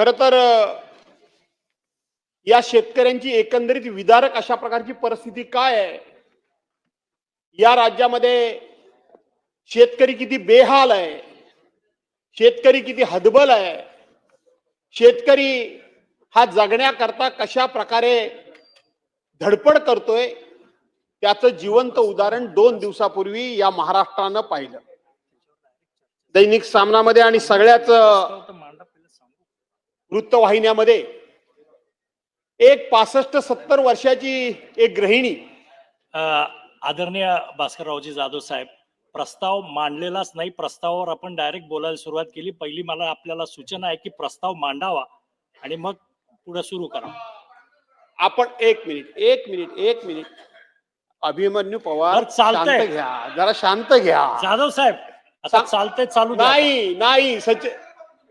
खर तर या शेतकऱ्यांची एकंदरीत विदारक अशा प्रकारची परिस्थिती काय आहे? या राज्यामध्ये शेतकरी किती बेहाल आहे? शेतकरी किती हदबल आहे? शेतकरी हा जगण्याकरता कशा प्रकारे धडपड करतोय? त्याचं जिवंत उदाहरण दोन दिवसापूर्वी या महाराष्ट्रानं पाहिलं. दैनिक सामनामध्ये आणि सगळ्याच वृत्तवाहिन्यामध्ये एक पासष्ट सत्तर वर्षाची एक गृहिणी. आदरणीय भास्कररावजी जाधव साहेब प्रस्ताव मांडलेलाच नाही. प्रस्तावावर आपण डायरेक्ट बोलायला सुरुवात केली. पहिली मला आपल्याला सूचना आहे की प्रस्ताव मांडावा आणि मग पुढे सुरू करा. आपण एक मिनिट एक मिनिट एक मिनिट. अभिमन्यू पवार बरं, चालतंय. शांत घ्या. जरा शांत घ्या. जाधव साहेब आता सा- चालतंय चालू द्या. नाही नाही सच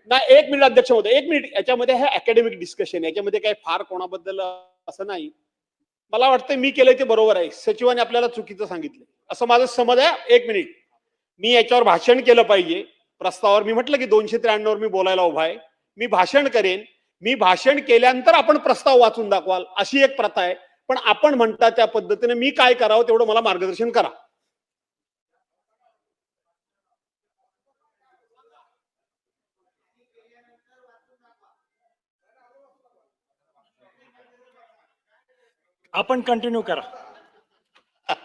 नाही एक मिनिट अध्यक्ष होते एक मिनिट. याच्यामध्ये हे अकॅडमिक डिस्कशन याच्यामध्ये काही फार कोणाबद्दल असं नाही. मला वाटतं मी केलंय ते बरोबर आहे. सचिवाने आपल्याला चुकीचं सांगितलं असं माझं समज आहे. एक मिनिट. मी याच्यावर भाषण केलं पाहिजे. प्रस्तावावर मी म्हटलं की दोनशे त्र्याण्णववर मी बोलायला उभा आहे. मी भाषण करेन. मी भाषण केल्यानंतर आपण प्रस्ताव वाचून दाखवाल अशी एक प्रथा आहे. पण आपण म्हणता त्या पद्धतीने मी काय करावं तेवढं मला मार्गदर्शन करा. आपण कंटिन्यू करा.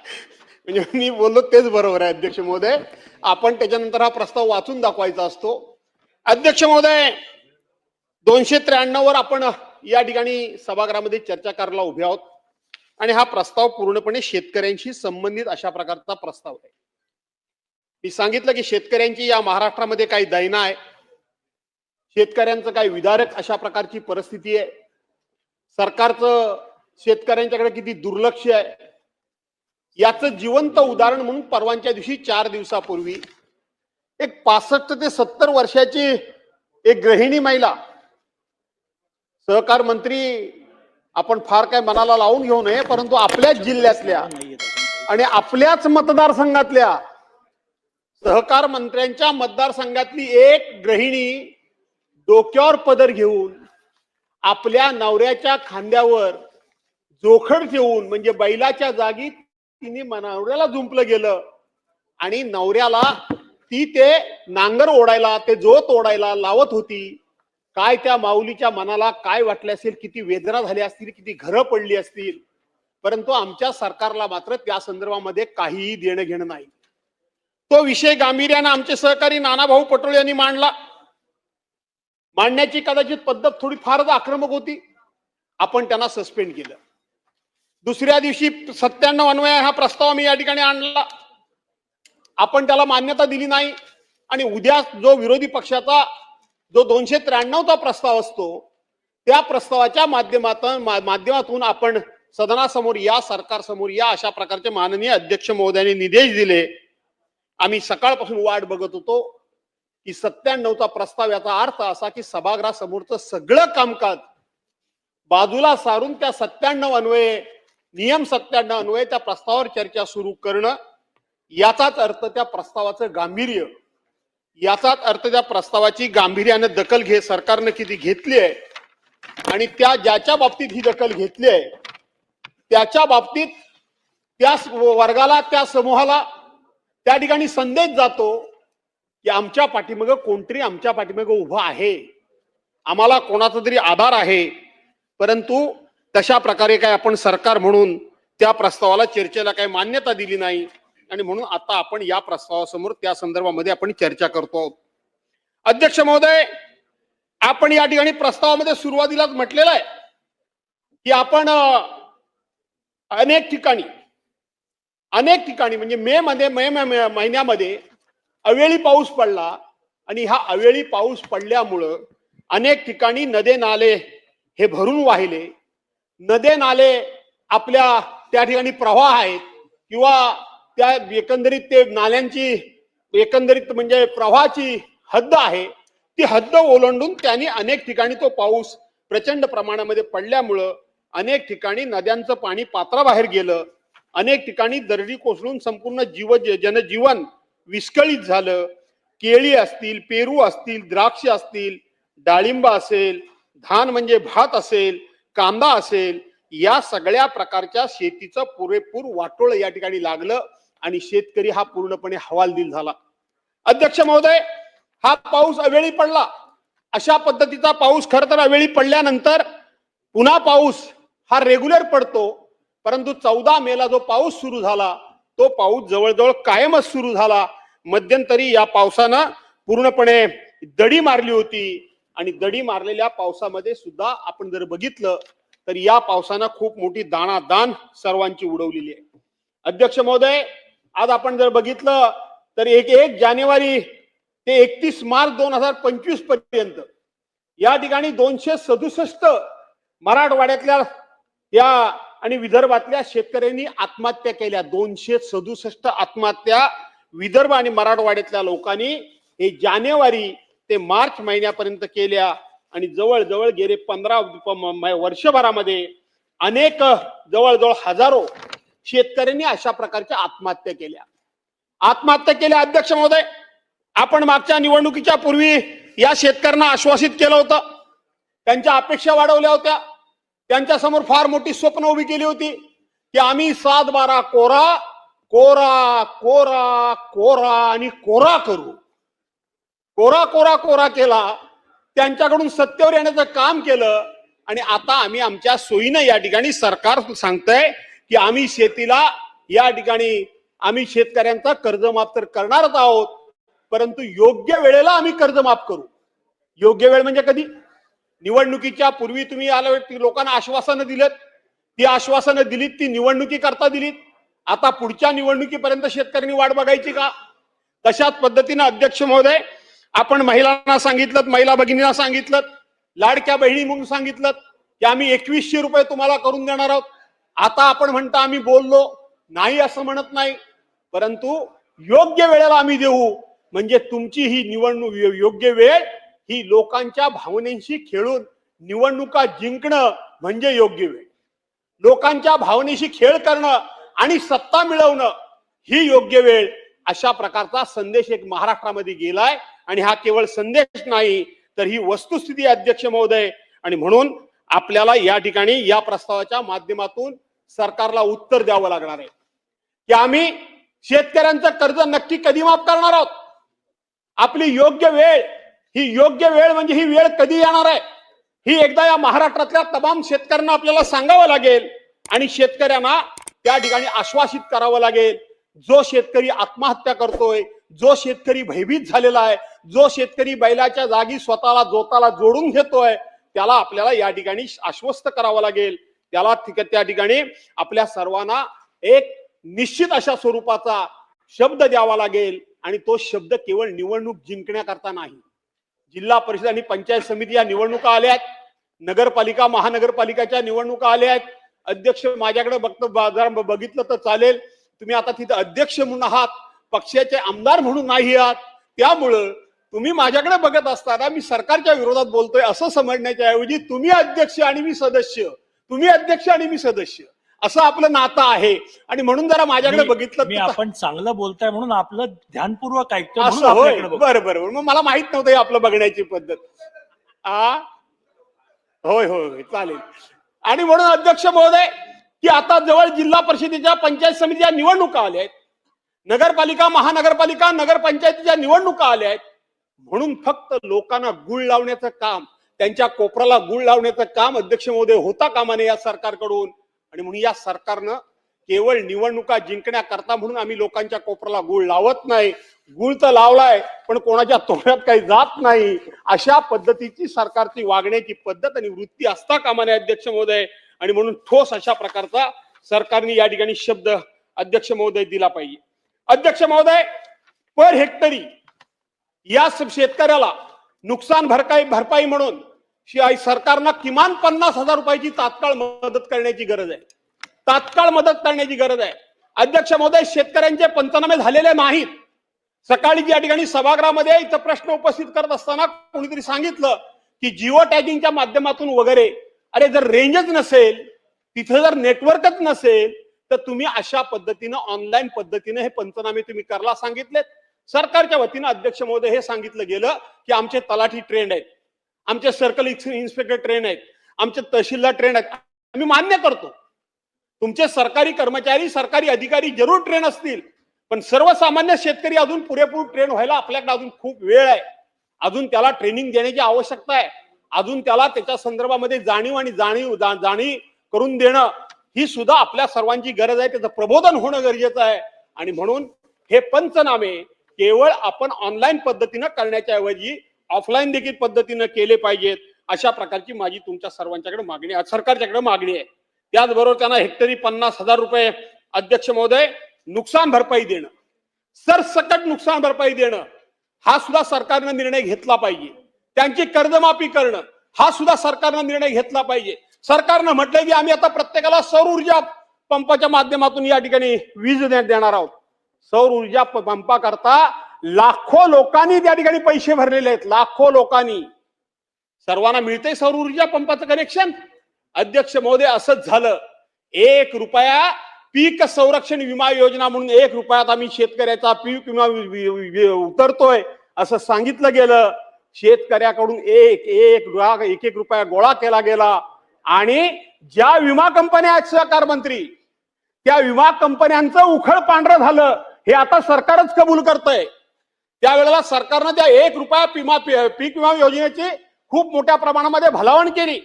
म्हणजे मी बोललो तेच बरोबर आहे अध्यक्ष महोदय. आपण त्याच्यानंतर हा प्रस्ताव वाचून दाखवायचा असतो. अध्यक्ष महोदय दोनशे त्र्याण्णव वर आपण या ठिकाणी सभागृहामध्ये चर्चा करायला उभे आहोत. आणि हा प्रस्ताव पूर्णपणे शेतकऱ्यांशी संबंधित अशा प्रकारचा प्रस्ताव आहे. मी सांगितलं की शेतकऱ्यांची या महाराष्ट्रामध्ये काही दैना आहे. शेतकऱ्यांचं काही विदारक अशा प्रकारची परिस्थिती आहे. सरकारचं शेतकऱ्यांच्याकडे किती दुर्लक्ष आहे. याचं जिवंत उदाहरण म्हणून परवांच्या दिवशी चार दिवसापूर्वी एक पासष्ट ते सत्तर वर्षाची एक गृहिणी महिला सहकार मंत्री आपण फार काय मनाला लावून घेऊ नये परंतु आपल्याच जिल्ह्यातल्या आणि आपल्याच मतदारसंघातल्या सहकार मंत्र्यांच्या मतदारसंघातली एक गृहिणी डोक्यावर पदर घेऊन आपल्या नवऱ्याच्या खांद्यावर जोखड ठेवून म्हणजे बैलाच्या जागी तिने नवऱ्याला झुंपलं गेलं. आणि नवऱ्याला ती ते नांगर ओढायला ते जोत ओढायला लावत होती. काय त्या माऊलीच्या मनाला काय वाटले असेल किती वेदना झाल्या असतील किती घरं पडली असतील. परंतु आमच्या सरकारला मात्र त्या संदर्भामध्ये काहीही देणं घेणं नाही. तो विषय गांभीर्यानं आमचे सहकारी नानाभाऊ पटोळे यांनी मांडला. मांडण्याची कदाचित पद्धत थोडी फारच आक्रमक होती. आपण त्यांना सस्पेंड केलं. दुसऱ्या दिवशी सत्त्याण्णव अन्वय हा प्रस्ताव मी या ठिकाणी आणला. आपण त्याला मान्यता दिली नाही आणि उद्या जो विरोधी पक्षाचा जो दोनशे त्र्याण्णवचा प्रस्ताव असतो त्या प्रस्तावाच्या माध्यमातून मा- माध्यमातून आपण सदनासमोर या सरकारसमोर या अशा प्रकारचे माननीय अध्यक्ष महोदयांनी निर्देश दिले. आम्ही सकाळपासून वाट बघत होतो की सत्त्याण्णवचा प्रस्ताव याचा अर्थ असा की सभागृहासमोरचं सगळं कामकाज बाजूला सारून त्या सत्त्याण्णव अन्वये नियम सत्त्याण्णव अन्वये त्या प्रस्तावावर चर्चा सुरू करणं याचाच अर्थ त्या प्रस्तावाचं गांभीर्य. याचाच अर्थ त्या प्रस्तावाची गांभीर्यानं दखल घे सरकारनं किती घेतली आहे आणि त्या ज्याच्या बाबतीत ही दखल घेतली आहे त्याच्या बाबतीत त्या वर्गाला त्या समूहाला त्या ठिकाणी संदेश जातो की आमच्या पाठीमागं कोणतरी आमच्या पाठीमागं उभं आहे. आम्हाला कोणाचा तरी आधार आहे. परंतु तशा प्रकारे काय आपण सरकार म्हणून त्या प्रस्तावाला चर्चेला काही मान्यता दिली नाही. आणि म्हणून आता आपण या प्रस्तावासमोर त्या संदर्भामध्ये आपण चर्चा करतो. आहोत अध्यक्ष महोदय आपण या ठिकाणी प्रस्तावामध्ये सुरुवातीलाच म्हटलेलं आहे की आपण अनेक ठिकाणी अनेक ठिकाणी म्हणजे मे मध्ये मे मे- महिन्यामध्ये अवेळी पाऊस पडला आणि हा अवेळी पाऊस पडल्यामुळं अनेक ठिकाणी नदे नाले हे भरून वाहिले. नदे नाले आपल्या त्या ठिकाणी प्रवाह आहेत किंवा त्या एकंदरीत ते नाल्यांची एकंदरीत म्हणजे प्रवाहाची हद्द आहे ती हद्द ओलांडून त्यांनी अनेक ठिकाणी तो पाऊस प्रचंड प्रमाणामध्ये पडल्यामुळं अनेक ठिकाणी नद्यांचं पाणी पात्राबाहेर गेलं अनेक ठिकाणी दरडी कोसळून संपूर्ण जीव जनजीवन विस्कळीत झालं. केळी असतील पेरू असतील द्राक्ष असतील डाळिंब असेल धान म्हणजे भात असेल कांदा असेल या सगळ्या प्रकारच्या शेतीचं पुरेपूर वाटोळ या ठिकाणी लागलं आणि शेतकरी हा पूर्णपणे हवालदिल झाला. अध्यक्ष महोदय हा पाऊस अवेळी पडला. अशा पद्धतीचा पाऊस खर तर अवेळी पडल्यानंतर पुन्हा पाऊस हा रेग्युलर पडतो परंतु चौदा मेला जो पाऊस सुरू झाला तो पाऊस जवळजवळ कायमच सुरू झाला. मध्यंतरी या पावसानं पूर्णपणे दडी मारली होती. आणि दडी मारलेल्या पावसामध्ये सुद्धा आपण जर बघितलं तर या पावसानं खूप मोठी दाणादान सर्वांची उडवलेली आहे. अध्यक्ष महोदय आज आपण जर बघितलं तर एक एक जानेवारी ते एकतीस मार्च दोन हजार पंचवीसपर्यंत या ठिकाणी दोनशे सदुसष्ट मराठवाड्यातल्या या आणि विदर्भातल्या शेतकऱ्यांनी आत्महत्या केल्या. दोनशे सदुसष्ट आत्महत्या विदर्भ आणि मराठवाड्यातल्या लोकांनी हे जानेवारी ते मार्च महिन्यापर्यंत केल्या आणि जवळजवळ गेले पंधरा वर्षभरामध्ये अनेक जवळजवळ हजारो शेतकऱ्यांनी अशा प्रकारच्या आत्महत्या केल्या. आत्महत्या केल्या अध्यक्ष महोदय. आपण मागच्या निवडणुकीच्या पूर्वी या शेतकऱ्यांना आश्वासित केलं होतं. त्यांच्या अपेक्षा वाढवल्या होत्या. त्यांच्यासमोर फार मोठी स्वप्न उभी केली होती. की आम्ही सात बारा कोरा कोरा कोरा कोरा आणि कोरा करू. कोरा कोरा कोरा केला त्यांच्याकडून सत्तेवर येण्याचं काम केलं आणि आता आम्ही आमच्या सोयीनं या ठिकाणी सरकार सांगतंय की आम्ही शेतीला या ठिकाणी आम्ही शेतकऱ्यांचा कर्ज माफ तर करणारच आहोत परंतु योग्य वेळेला आम्ही कर्ज माफ करू. योग्य वेळ म्हणजे कधी? निवडणुकीच्या पूर्वी तुम्ही आलं ती लोकांना आश्वासनं दिलेत. ती आश्वासनं दिलीत ती निवडणुकी करता दिलीत. आता पुढच्या निवडणुकीपर्यंत शेतकऱ्यांनी वाट बघायची का? तशाच पद्धतीनं अध्यक्ष महोदय आपण महिलांना सांगितलं महिला भगिनींना सांगितलं लाडक्या बहिणी म्हणून सांगितलं की आम्ही एकवीसशे रुपये तुम्हाला करून देणार आहोत. आता आपण म्हणता आम्ही बोललो नाही असं म्हणत नाही. परंतु योग्य वेळेला आम्ही देऊ. म्हणजे तुमची ही निवडणूक योग्य वेळ ही लोकांच्या भावनेशी खेळून निवडणुका जिंकणं म्हणजे योग्य वेळ. लोकांच्या भावनेशी खेळ करणं आणि सत्ता मिळवणं ही योग्य वेळ अशा प्रकारचा संदेश एक महाराष्ट्रामध्ये गेलाय. आणि हा केवळ संदेश नाही तर ही वस्तुस्थिती अध्यक्ष महोदय. आणि म्हणून आपल्याला या ठिकाणी या प्रस्तावाच्या माध्यमातून सरकारला उत्तर द्यावं लागणार आहे. की आम्ही शेतकऱ्यांचं कर्ज नक्की कधी माफ करणार आहोत? आपली योग्य वेळ ही योग्य वेळ म्हणजे ही वेळ कधी येणार आहे? ही एकदा या महाराष्ट्रातल्या तमाम शेतकऱ्यांना आपल्याला सांगावं लागेल आणि शेतकऱ्यांना त्या ठिकाणी आश्वासित करावं लागेल. जो शेतकरी आत्महत्या करतोय जो शेतकरी भयभीत झालेला आहे जो शेतकरी बैलाच्या जागी स्वतःला जोताला जोडून घेतोय त्याला आपल्याला या ठिकाणी आश्वस्त करावं लागेल. त्याला त्या ठिकाणी आपल्या सर्वांना एक निश्चित अशा स्वरूपाचा शब्द द्यावा लागेल आणि तो शब्द केवळ निवडणूक जिंकण्याकरता नाही. जिल्हा परिषद आणि पंचायत समिती या निवडणुका आल्या आहेत. नगरपालिका महानगरपालिकाच्या निवडणुका आल्या आहेत. अध्यक्ष माझ्याकडे बघत ब- बघितलं तर चालेल. तुम्ही आता तिथे अध्यक्ष म्हणून आहात. पक्षाचे आमदार म्हणून नाही आहात. त्यामुळं तुम्ही माझ्याकडे बघत असताना मी सरकारच्या विरोधात बोलतोय असं समजण्याच्या ऐवजी तुम्ही अध्यक्ष आणि मी सदस्य. तुम्ही अध्यक्ष आणि मी सदस्य. असं आपलं नातं आहे. आणि म्हणून जरा माझ्याकडे बघितलं मी आपण चांगलं बोलताय म्हणून आपलं ध्यानपूर्वक ऐकतो असं होय. बरं बरं. मग मला माहीत नव्हतं हे आपलं बघण्याची पद्धत. आ? होय होय होय. चालेल. आणि म्हणून अध्यक्ष महोदय की आता जवळ जिल्हा परिषदेच्या पंचायत समितीच्या निवडणुका आल्या आहेत. नगरपालिका महानगरपालिका नगरपंचायतीच्या निवडणुका आल्या आहेत म्हणून फक्त लोकांना गुळ लावण्याचं काम त्यांच्या कोपराला गुळ लावण्याचं काम अध्यक्ष महोदय होता कामा नये या सरकारकडून. आणि म्हणून या सरकारनं केवळ निवडणुका जिंकण्याकरता म्हणून आम्ही लोकांच्या कोपराला गुळ लावत नाही. गुळ तर लावलाय पण कोणाच्या तोंडात काही जात नाही. अशा पद्धतीची सरकारची वागण्याची पद्धत आणि वृत्ती असता कामा नये अध्यक्ष महोदय. आणि म्हणून ठोस अशा प्रकारचा सरकारने या ठिकाणी शब्द अध्यक्ष महोदय दिला पाहिजे. अध्यक्ष महोदय पर हेक्टरी या शेतकऱ्याला नुकसान भरपाई भरपाई म्हणून सरकारनं किमान पन्नास हजार रुपयाची तात्काळ मदत करण्याची गरज आहे. तात्काळ मदत करण्याची गरज आहे. अध्यक्ष महोदय शेतकऱ्यांचे पंचनामे झालेले नाहीत. सकाळी या ठिकाणी सभागृहामध्ये इथं प्रश्न उपस्थित करत असताना कोणीतरी सांगितलं की जिओ टॅगिंगच्या माध्यमातून वगैरे अरे जर रेंजच नसेल तिथं जर नेटवर्कच नसेल तर तुम्ही अशा पद्धतीनं ऑनलाईन पद्धतीने हे पंचनामे तुम्ही करायला सांगितलेत. सरकारच्या वतीनं अध्यक्ष महोदय हे सांगितलं गेलं की आमचे तलाठी ट्रेंड आहेत. आमचे सर्कल इन्स्पेक्टर ट्रेन आहेत. आमचे तहसीलदार ट्रेंड आहेत. आम्ही मान्य करतो. तुमचे सरकारी कर्मचारी सरकारी अधिकारी जरूर ट्रेन असतील. पण सर्वसामान्य शेतकरी अजून पुरेपूर ट्रेन व्हायला आपल्याकडे अजून खूप वेळ आहे. अजून त्याला ट्रेनिंग देण्याची आवश्यकता आहे. अजून त्याला त्याच्या संदर्भामध्ये जाणीव आणि जाणीव जाणीव करून देणं ही सुद्धा आपल्या सर्वांची गरज आहे. त्याचं प्रबोधन होणं गरजेचं आहे. आणि म्हणून हे पंचनामे केवळ आपण ऑनलाईन पद्धतीनं करण्याच्या ऐवजी ऑफलाईन देखील पद्धतीनं केले पाहिजेत. अशा प्रकारची माझी तुमच्या सर्वांच्याकडे मागणी आहे. सरकारच्याकडे मागणी आहे. त्याचबरोबर त्यांना हेक्टरी पन्नास हजार रुपये अध्यक्ष महोदय नुकसान भरपाई देणं. सरसकट नुकसान भरपाई देणं. हा सुद्धा सरकारनं निर्णय घेतला पाहिजे. त्यांची कर्जमाफी करणं. हा सुद्धा सरकारनं निर्णय घेतला पाहिजे. सरकारनं म्हटलंय की आम्ही आता प्रत्येकाला सौर ऊर्जा पंपाच्या माध्यमातून या ठिकाणी वीज देणार आहोत. सौर ऊर्जा पंपाकरता लाखो लोकांनी त्या ठिकाणी पैसे भरलेले आहेत. लाखो लोकांनी. सर्वांना मिळते सौर ऊर्जा पंपाचं कनेक्शन अध्यक्ष महोदय असंच झालं. एक रुपया पीक संरक्षण विमा योजना म्हणून एक रुपयात आम्ही शेतकऱ्याचा पीक विमा उतरतोय असं सांगितलं गेलं. शेतकऱ्याकडून एक एक एक एक रुपया गोळा केला गेला. आणि ज्या विमा कंपन्या आहेत सहकार मंत्री त्या विमा कंपन्यांचं उखळ पांढरं झालं हे आता सरकारच कबूल करतंय. त्यावेळेला सरकारनं त्या एक रुपया पिमा पीक विमा योजनेची खूप मोठ्या प्रमाणामध्ये भलावण केली.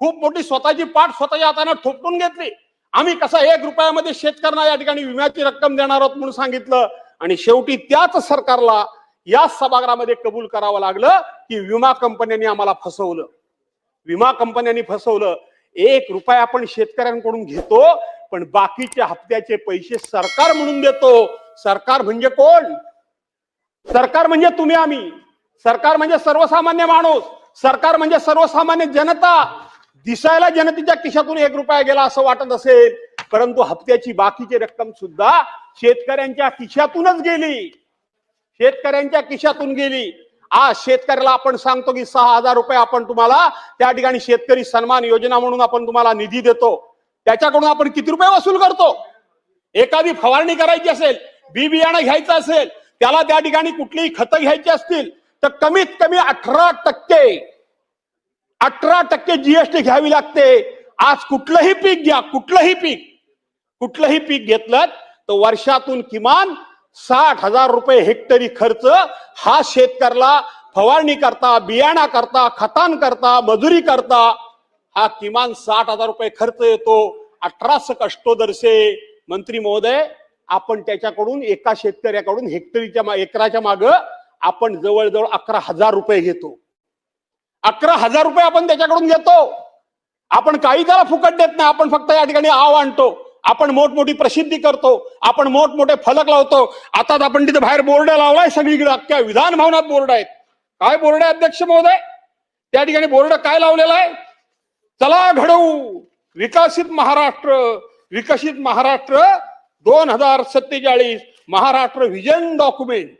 खूप मोठी स्वतःची पाठ स्वतःच्या हाताने ठोपटून घेतली. आम्ही कसा एक रुपयामध्ये शेतकऱ्यांना या ठिकाणी विम्याची रक्कम देणार आहोत म्हणून सांगितलं. आणि शेवटी त्याच सरकारला या सभागृहामध्ये कबूल करावं लागलं की विमा कंपन्यांनी आम्हाला फसवलं. विमा कंपन्यांनी फसवलं. एक रुपया आपण शेतकऱ्यांकडून घेतो पण बाकीच्या हप्त्याचे पैसे सरकार म्हणून देतो. सरकार म्हणजे कोण? सरकार म्हणजे तुम्ही आम्ही. सरकार म्हणजे सर्वसामान्य माणूस. सरकार म्हणजे सर्वसामान्य जनता. दिसायला जनतेच्या खिशातून एक रुपया गेला असं वाटत असेल परंतु हप्त्याची बाकीची रक्कम सुद्धा शेतकऱ्यांच्या खिशातूनच गेली. शेतकऱ्यांच्या खिशातून गेली. आज शेतकऱ्याला आपण सांगतो की सहा हजार रुपये आपण तुम्हाला त्या ठिकाणी शेतकरी सन्मान योजना म्हणून आपण तुम्हाला निधी देतो. त्याच्याकडून आपण किती रुपये वसूल करतो? एखादी फवारणी करायची असेल बी बियाणं घ्यायचं असेल त्याला त्या ठिकाणी कुठलीही खतं घ्यायची असतील तर कमीत कमी अठरा टक्के अठरा टक्के जीएसटी घ्यावी लागते. आज कुठलंही पीक घ्या कुठलंही पीक कुठलंही पीक घेतलं तर वर्षातून किमान साठ हजार रुपये हेक्टरी खर्च. हा शेतकऱ्याला फवारणी करता बियाणा करता खतान करता मजुरी करता हा किमान साठ हजार रुपये खर्च येतो. अठराशे कष्टोदर्शे मंत्री महोदय आपण त्याच्याकडून एका शेतकऱ्याकडून हेक्टरीच्या एकराच्या माग आपण जवळजवळ अकरा हजार रुपये घेतो. अकरा हजार रुपये आपण त्याच्याकडून घेतो. आपण काही त्याला फुकट देत नाही. आपण फक्त या ठिकाणी आव आणतो. आपण मोठमोठी प्रसिद्धी करतो आपण मोठमोठे फलक लावतो. आता आपण तिथे बाहेर बोर्ड लावलाय सगळीकडे अख्ख्या विधान भवनात बोर्ड आहेत. काय बोर्ड आहे अध्यक्ष महोदय? त्या ठिकाणी बोर्ड काय लावलेला आहे? चला घडवू. विकसित महाराष्ट्र विकसित महाराष्ट्र दोन हजार सत्तेचाळीस महाराष्ट्र व्हिजन डॉक्युमेंट